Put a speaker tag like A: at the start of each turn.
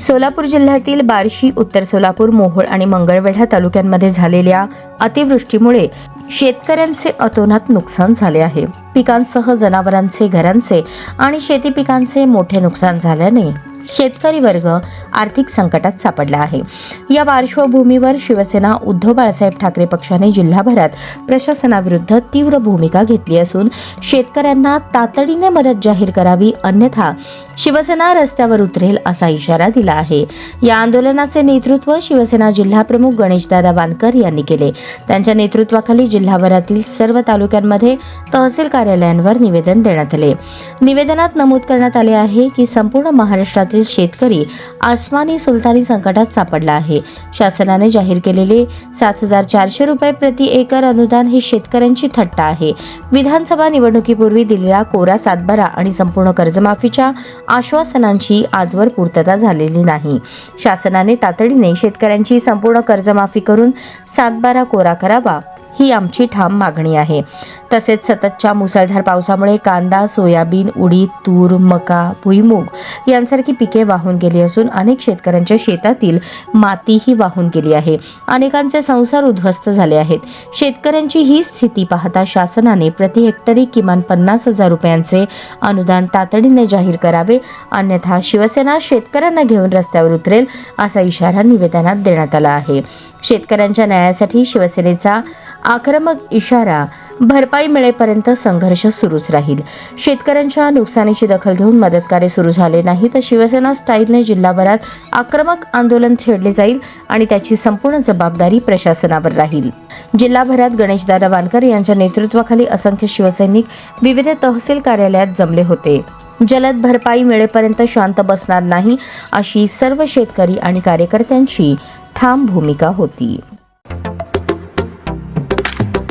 A: सोलापूर जिल्ह्यातील बार्शी उत्तर सोलापूर मोहोळ आणि मंगळवेढा तालुक्यांमध्ये झालेल्या अतिवृष्टीमुळे शेतकऱ्यांचे अतोनात नुकसान झाले आहे. पिकांसह जनावरांचे घरांचे आणि शेती पिकांचे मोठे नुकसान झाल्याने शेतकरी वर्ग आर्थिक संकटात सापडला आहे. या पार्श्वभूमीवर शिवसेना उद्धव बाळासाहेब ठाकरे पक्षाने जिल्हाभरात प्रशासनाविरुद्ध तीव्र भूमिका घेतली असून शेतकऱ्यांना तातडीने मदत जाहीर करावी अन्यथा शिवसेना रस्त्यावर उतरेल असा इशारा दिला आहे. या आंदोलनाचे नेतृत्व शिवसेना जिल्हाप्रमुख गणेशदादा वानकर यांनी केले. त्यांच्या नेतृत्वाखाली जिल्हाभरातील सर्व तालुक्यांमध्ये तहसील कार्यालयांवर निवेदन देण्यात आले. निवेदनात नमूद करण्यात आले आहे की संपूर्ण महाराष्ट्रातील शेतकरी आसमानी सुलतानी संकटात सापडला आहे. शासनाने जाहीर केलेले सात हजार चारशे रुपये प्रति एकर अनुदान हे शेतकऱ्यांची थट्टा आहे. विधानसभा निवडणुकीपूर्वी दिलेला कोरा सातबारा आणि संपूर्ण कर्जमाफीच्या आश्वासनांची आजवर पूर्तता झालेली नाही. शासनाने तातडीने शेतकऱ्यांची संपूर्ण कर्जमाफी करून सातबारा कोरा करावा ही आमची ठाम मागणी आहे. तसेच सततच्या मुसळधार पावसामुळे कांदा सोयाबीन उडीद तूर मका भुईमूग यांसारखी पिके वाहून गेली असून अनेक शेतकऱ्यांच्या शेतातील मातीही वाहून गेली आहे. अनेकांचे संसार उद्ध्वस्त झाले आहेत. शेतकऱ्यांची ही स्थिती पाहता शासनाने प्रति हेक्टरी किमान पन्नास हजार रुपयांचे अनुदान तातडीने जाहीर करावे अन्यथा शिवसेना शेतकऱ्यांना घेऊन रस्त्यावर उतरेल असा इशारा निवेदनात देण्यात आला आहे. शेतकऱ्यांच्या न्यायासाठी शिवसेनेचा आक्रमक इशारा भरपाई मिळेपर्यंत संघर्ष सुरूच राहील. शेतकऱ्यांच्या नुकसानीची दखल घेऊन मदत कार्य सुरू झाले नाही तर शिवसेना स्टाईलने जिल्हाभरात आक्रमक आंदोलन छेडले जाईल आणि त्याची संपूर्ण जबाबदारी प्रशासनावर राहील. जिल्हाभरात गणेशदादा वानकर यांच्या नेतृत्वाखाली असंख्य शिवसैनिक विविध तहसील कार्यालयात जमले होते. जलद भरपाई मिळेपर्यंत शांत बसणार नाही अशी सर्व शेतकरी आणि कार्यकर्त्यांची ठाम भूमिका होती.